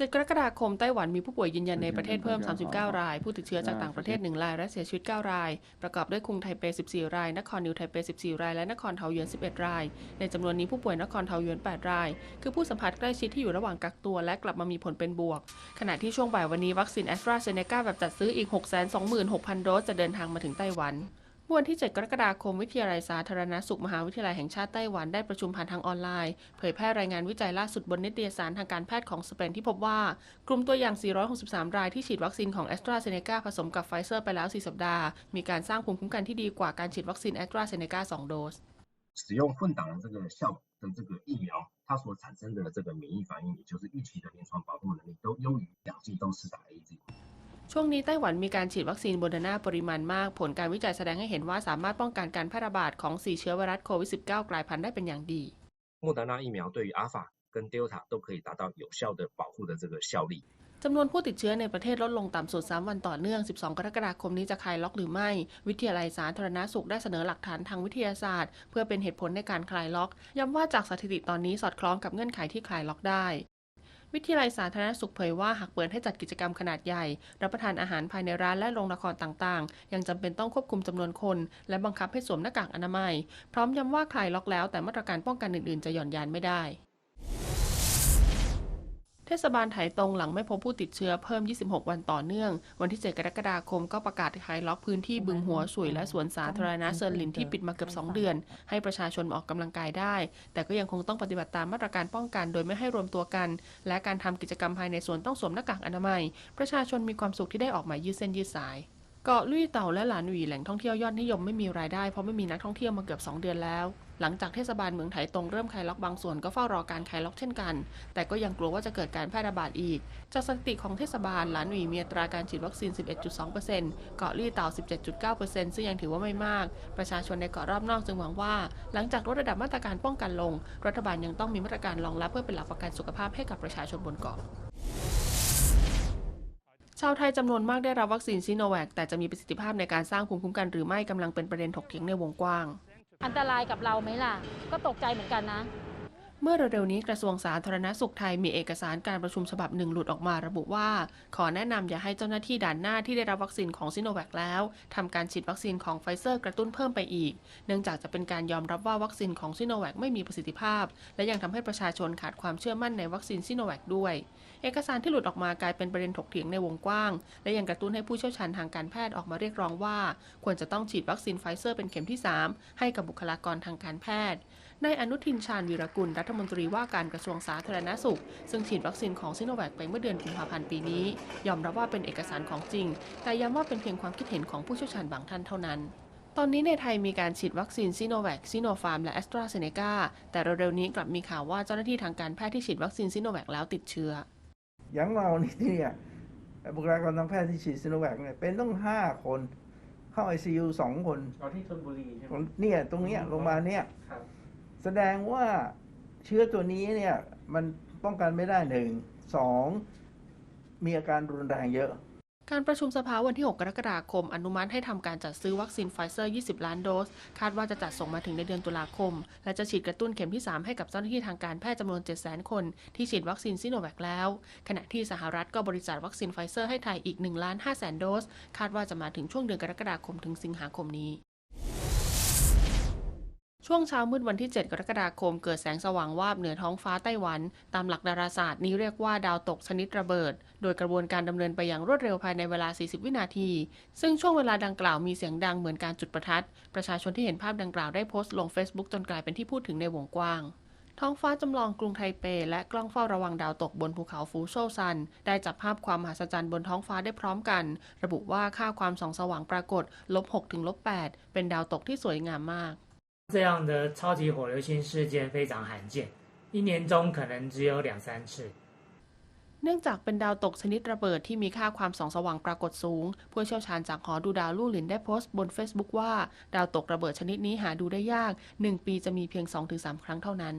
7 กรกฎาคมไต้หวันมีผู้ป่วยยืนยันในประเทศเพิ่ม 39 ราย ผู้ติดเชื้อจากต่างประเทศ 1 ราย และเสียชีวิต 9 ราย ประกอบด้วยกรุงไทเป 14 ราย นครนิวไทเป 14 ราย และนครเทาหยวน11 ราย ในจำนวนนี้ผู้ป่วยนครเทาหยวน8 ราย คือผู้สัมผัสใกล้ชิดที่อยู่ระหว่างกักตัวและกลับมามีผลเป็นบวก ขณะที่ช่วงบ่ายวันนี้วัคซีนแอสตราเซเนกาแบบจัดซื้ออีก 626,000 โดสจะเดินทางมาถึงไต้หวัน เมื่อวันที่ 7 กรกฎาคม วิทยาลัยสาธารณสุข มหาวิทยาลัยแห่งชาติไต้หวันได้ประชุมผ่านทางออนไลน์ เผยแพร่รายงานวิจัยล่าสุดบนนิตยสารทางการแพทย์ของสเปนที่พบว่า กลุ่มตัวอย่าง 463 รายที่ฉีดวัคซีนของแอสตราเซเนกาผสมกับไฟเซอร์ไปแล้ว 4 สัปดาห์ มีการสร้างภูมิคุ้มกันที่ดีกว่าการฉีดวัคซีนแอสตราเซเนกา2 โดส 使用混打的这个效的这个疫苗，它所产生的这个免疫反应，也就是预期的临床保护能力，都优于两剂都是打 A G。 ช่วงนี้ไต้หวันมีการฉีดวัคซีนโมเดอร์นาปริมาณมาก ผลการวิจัยแสดงให้เห็นว่าสามารถป้องกันการแพร่ระบาดของ 4 เชื้อไวรัสโควิด -19 กลายพันธุ์ได้เป็นอย่างดี 莫德纳疫苗对于阿尔法跟 Delta 都可以达到有效的保护的这个效力。 จำนวนผู้ติดเชื้อในประเทศลดลงต่ำสุด 3 วันต่อเนื่อง 12 กรกฎาคมนี้จะคลายล็อกหรือไม่ วิทยาลัยสาธารณสุขได้เสนอหลักฐานทางวิทยาศาสตร์ เพื่อเป็นเหตุผลในการคลายล็อก ย้ำว่าจากสถิติตอนนี้สอดคล้องกับเงื่อนไขที่คลายล็อกได้ วิทยาลัยสาธารณสุขเผยว่าหากเปิดให้จัดกิจกรรมขนาดใหญ่ รับประทานอาหารภายในร้านและโรงละครต่างๆ ยังจำเป็นต้องควบคุมจำนวนคน และบังคับให้สวมหน้ากากอนามัย พร้อมย้ำว่าคลายล็อกแล้วแต่มาตรการป้องกันอื่นๆ จะหย่อนยานไม่ได้ เทศบาลไถตรงหลังไม่พบผู้ติดเชื้อเพิ่ม 26 วันต่อเนื่อง วันที่ 7 กรกฎาคมก็ประกาศคลายล็อกพื้นที่บึงหัวสุยและสวนสาธารณะเซินหลินที่ปิดมาเกือบ 2 เดือน ให้ประชาชนออกกำลังกายได้ แต่ก็ยังคงต้องปฏิบัติตามมาตรการป้องกันโดยไม่ให้รวมตัวกัน และการทำกิจกรรมภายในสวนต้องสวมหน้ากากอนามัย ประชาชนมีความสุขที่ได้ออกมายืดเส้นยืดสาย เกาะลุยเต่าและหลานหวีแหล่งท่องเที่ยวยอดนิยมไม่มีรายได้เพราะไม่มีนักท่องเที่ยวมาเกือบ 2 เดือนแล้ว หลังจากเทศบาลเมืองไถตรงเริ่มคลายล็อกบางส่วนก็เฝ้ารอการคลายล็อกเช่นกัน แต่ก็ยังกลัวว่าจะเกิดการแพร่ระบาดอีก จากสถิติของเทศบาลหลานหวีมีอัตราการฉีดวัคซีน 11.2%เกาะลี่เต่า 17.9%ซึ่งยังถือว่าไม่มาก ประชาชนในเกาะรอบนอกจึงหวังว่า หลังจากลดระดับมาตรการป้องกันลง รัฐบาลยังต้องมีมาตรการรองรับเพื่อเป็นหลักประกันสุขภาพให้กับประชาชนบนเกาะ ชาวไทยจำนวนมากได้รับวัคซีนซิโนแวคแต่จะมีประสิทธิภาพในการสร้างภูมิคุ้มกันหรือไม่กำลังเป็นประเด็นถกเถียงในวงกว้าง อันตรายกับเราไหมล่ะ ก็ตกใจเหมือนกันนะ เมื่อเร็วๆนี้กระทรวงสาธารณสุขไทยมีเอกสารการประชุมฉบับหนึ่งหลุดออกมาระบุว่า ขอแนะนำอย่าให้เจ้าหน้าที่ด่านหน้าที่ได้รับวัคซีนของซิโนแวคแล้วทำการฉีดวัคซีนของไฟเซอร์กระตุ้นเพิ่มไปอีก เนื่องจากจะเป็นการยอมรับว่าวัคซีนของซิโนแวคไม่มีประสิทธิภาพ และยังทำให้ประชาชนขาดความเชื่อมั่นในวัคซีนซิโนแวคด้วย เอกสารที่หลุดออกมากลายเป็นประเด็นถกเถียงในวงกว้าง และยังกระตุ้นให้ผู้เชี่ยวชาญทางการแพทย์ออกมาเรียกร้องว่า ควรจะต้องฉีดวัคซีนไฟเซอร์เป็นเข็มที่ 3 ให้กับบุคลากรทางการแพทย์ นายอนุทินชาญวีรกุลรัฐมนตรีว่าการกระทรวงสาธารณสุข ซึ่งฉีดวัคซีนของซิโนแวคไปเมื่อเดือนกุมภาพันธ์ปีนี้ ยอมรับว่าเป็นเอกสารของจริง แต่ย้ำว่าเป็นเพียงความคิดเห็นของผู้เชี่ยวชาญบางท่านเท่านั้นตอนนี้ในไทยมีการฉีดวัคซีนซิโนแวคซิโนฟาร์มและแอสตราเซเนกาแต่เร็วๆนี้กลับมีข่าวว่าเจ้าหน้าที่ทางการแพทย์ที่ฉีดวัคซีนซิโนแวคแล้วติดเชื้อ อย่างเรานี่เนี่ยบุคลากรทางแพทย์ที่ฉีดซิโนแวคเนี่ยเป็นต้องห้าคน เข้าไอซียูสองคนเราที่ชนบุรีใช่ไหมเนี่ยตรงเนี้ยโรงพยาบาลเนี่ยครับ แสดงว่าเชื้อตัวนี้เนี่ยมันป้องกันไม่ได้หนึ่งสองมีอาการรุนแรงเยอะ การประชุมสภาวันที่ 6 กรกฎาคม อนุมัติให้ทำการจัดซื้อวัคซีนไฟเซอร์ 20 ล้านโดส คาดว่าจะจัดส่งมาถึงในเดือนตุลาคม และจะฉีดกระตุ้นเข็มที่ 3 ให้กับเจ้าหน้าที่ทางการแพทย์จำนวน 700,000 คน ที่ฉีดวัคซีนซิโนแวคแล้ว ขณะที่สหรัฐก็บริจาควัคซีนไฟเซอร์ให้ไทยอีก1ล้าน5แสนโดส คาดว่าจะมาถึงช่วงเดือนกรกฎาคมถึงสิงหาคมนี้ ช่วงเช้ามืดวันที่ 7 กรกฎาคม เกิดแสงสว่างวาบเหนือท้องฟ้าไต้หวัน ตามหลักดาราศาสตร์นี้เรียกว่าดาวตกชนิดระเบิด โดยกระบวนการดำเนินไปอย่างรวดเร็วภายในเวลา 40 วินาที ซึ่งช่วงเวลาดังกล่าวมีเสียงดังเหมือนการจุดประทัด ประชาชนที่เห็นภาพดังกล่าวได้โพสต์ลง Facebook จนกลายเป็นที่พูดถึงในวงกว้าง ท้องฟ้าจำลองกรุงไทเป และกล้องเฝ้าระวังดาวตกบนภูเขาฟูโซซัน ได้จับภาพความมหัศจรรย์บนท้องฟ้าได้พร้อมกัน ระบุว่าค่าความส่องสว่างปรากฏลบ6ถึงลบ8เป็นดาวตกที่สวยงามมาก 这样的超级火流星事件非常罕见，一年中可能只有两三次。 เนื่องจากเป็นดาวตกชนิดระเบิดที่มีค่าความส่องสว่างปรากฏสูง ผู้เชี่ยวชาญจากหอดูดาวลู่หลินได้โพสต์บน Facebook ว่า ดาวตกระเบิดชนิดนี้หาดูได้ยาก 1 ปีจะมีเพียง 2-3 ครั้งเท่านั้น